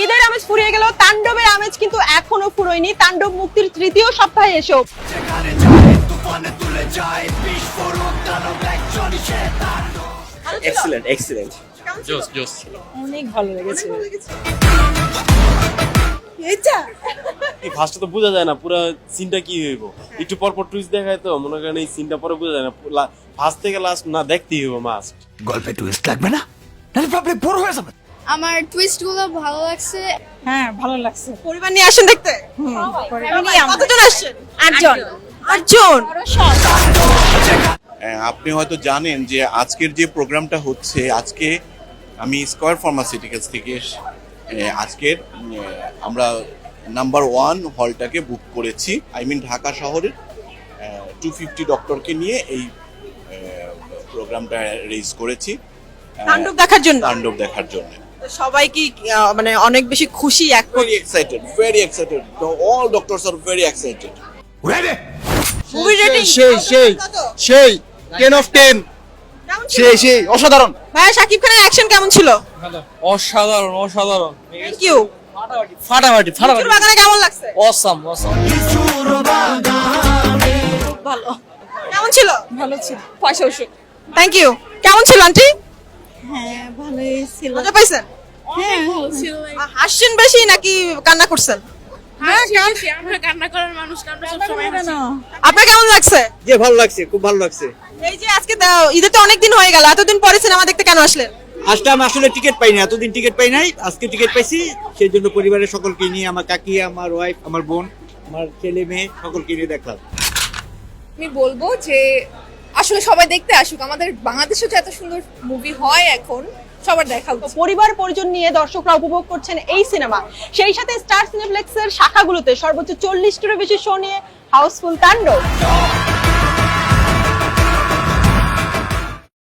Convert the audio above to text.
ঈদের আমেজ ফুরিয়ে গেল তাণ্ডবের আমেজ কিন্তু এখনও ফুরোয়নি। তাণ্ডব মুক্তির তৃতীয় সপ্তাহে এসো। এক্সিলেন্ট এক্সিলেন্ট জোস জোস অনেক ভালো লেগেছে। এই ফার্স্টে তো বোঝা যায় না পুরো সিনটা কি হইব। একটু পর পর টুইস্ট দেখায় তো মনে করেন এই সিনটা পরে বোঝা যায় না ফার্স্ট থেকে লাস্ট না দেখতেই হইব মাস্ট গল্পে টুইস্ট লাগবে না? নাহলে প্রবলেম বড় হয়ে যাবে। আমার টুইস্টগুলো ভালো লাগছে। হ্যাঁ ভালো লাগছে। পরিবার নিয়ে আসেন দেখতে? কতজন আসছেন? আটজন। আটজন। আপনি হয়তো জানেন যে আজকের যে প্রোগ্রামটা হচ্ছে আজকে আমি স্কয়ার ফার্মাসিউটিক্যালস থেকে আজকের আমরা নাম্বার ওয়ান হলটাকে বুক করেছি। আই মিন ঢাকা শহরের টু ফিফটি ডক্টরকে নিয়ে এই প্রোগ্রামটা রেজ করেছি। তাণ্ডব দেখার জন্য? তাণ্ডব দেখার জন্য। সবাই কি মানে অনেক বেশি খুশি এক very excited very excited all doctors আর very excited ready movie rating সেই সেই সেই টেন অফ টেন সেই সেই অসাধারণ। ভাইয়া শাকিব খানের অ্যাকশন কেমন ছিল? অসাধারণ অসাধারণ। থ্যাংক ইউ ফাটাফাটি ফাটাফাটি বাগানে কেমন লাগছে? অসাম অসাম ভালো। কেমন ছিল? ভালো ছিল। পয়সা ওষুধ থ্যাংক ইউ কেমন ছিল আন্টি? হ্যাঁ ভালোই ছিল। মজা পাইছেন? হ্যাঁ। ভালো ছিল। হাসছেন বেশি নাকি কান্না করছেন? হ্যাঁ আমরা কান্না করার মানুষ কান্না সবসময় হাসি। আপনার কেমন লাগছে? যে ভালো লাগছে খুব ভালো লাগছে। এই যে আজকে ঈদে তো অনেক দিন হয়ে গেল এতদিন পরে সিনেমা দেখতে কেন আসলেন? আজকে আমি আসলে টিকিট পাইনি এতদিন টিকিট পাই নাই আজকে টিকিট পাইছি সেই জন্য পরিবারের সকলকে নিয়ে আমার কাকি আমার ওয়াইফ আমার বোন আমার ছেলে মেয়ে সকলকে নিয়ে দেখলাম। আমি বলব যে আসলে সবাই দেখতে আসুক। আমাদের বাংলাদেশে যে এত সুন্দর মুভি হয় এখন, সবার দেখা উচিত। পরিবার পরিজন নিয়ে দর্শকরা উপভোগ করছেন এই সিনেমা সেই সাথে স্টার সিনেপ্লেক্সের শাখাগুলোতে সর্বোচ্চ চল্লিশটিরও বেশি শো নিয়ে হাউসফুল তাণ্ডব